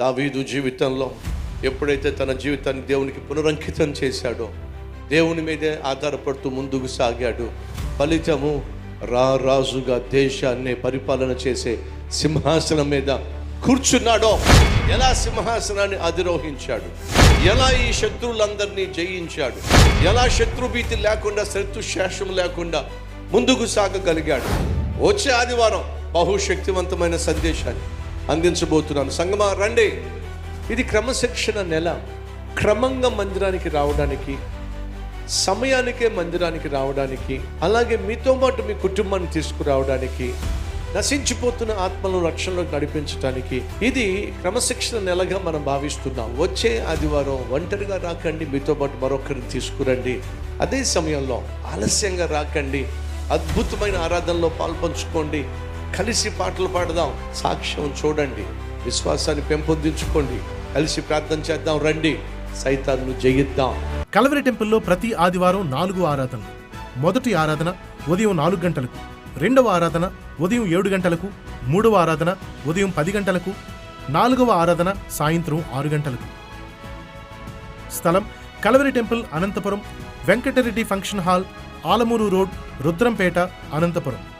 దావీదు జీవితంలో ఎప్పుడైతే తన జీవితాన్ని దేవునికి పునరంకితం చేశాడో దేవుని మీదే ఆధారపడుతూ ముందుకు సాగాడు. ఫలితము రారాజుగా దేశాన్ని పరిపాలన చేసే సింహాసనం మీద కూర్చున్నాడో ఎలా సింహాసనాన్ని అధిరోహించాడు? ఎలా ఈ శత్రువులందరినీ జయించాడు? ఎలా శత్రుభీతి లేకుండా శత్రు శేషం లేకుండా ముందుకు సాగగలిగాడు? వచ్చే ఆదివారం బహుశక్తివంతమైన సందేశాన్ని అందించబోతున్నాను. సంగమా రండి. ఇది క్రమశిక్షణ నెల. క్రమంగా మందిరానికి రావడానికి సమయానికే మందిరానికి రావడానికి అలాగే మీతో పాటు మీ కుటుంబాన్ని తీసుకురావడానికి నశించిపోతున్న ఆత్మలను రక్షణలోకి నడిపించడానికి ఇది క్రమశిక్షణ నెలగా మనం భావిస్తున్నాం. వచ్చే ఆదివారం ఒంటరిగా రాకండి మీతో పాటు మరొకరిని తీసుకురండి. అదే సమయంలో ఆలస్యంగా రాకండి అద్భుతమైన ఆరాధనలో పాల్పంచుకోండి. కలిసి పాటలు పాడదాం. సాక్ష్యం చూడండి. విశ్వాసాన్ని పెంపొందించుకోండి. కలిసి ప్రార్థన చేద్దాం. రండి. సైతాన్ని జయిద్దాం. కలవరి టెంపుల్లో ప్రతి ఆదివారం నాలుగు ఆరాధనలు. మొదటి ఆరాధన ఉదయం నాలుగు గంటలకు రెండవ ఆరాధన ఉదయం ఏడు గంటలకు మూడవ ఆరాధన ఉదయం పది గంటలకు నాలుగవ ఆరాధన సాయంత్రం ఆరు గంటలకు. స్థలం Calvary temple Anantapuram Venkatareddy function hall Alamuru road Rudrampeta Anantapuram.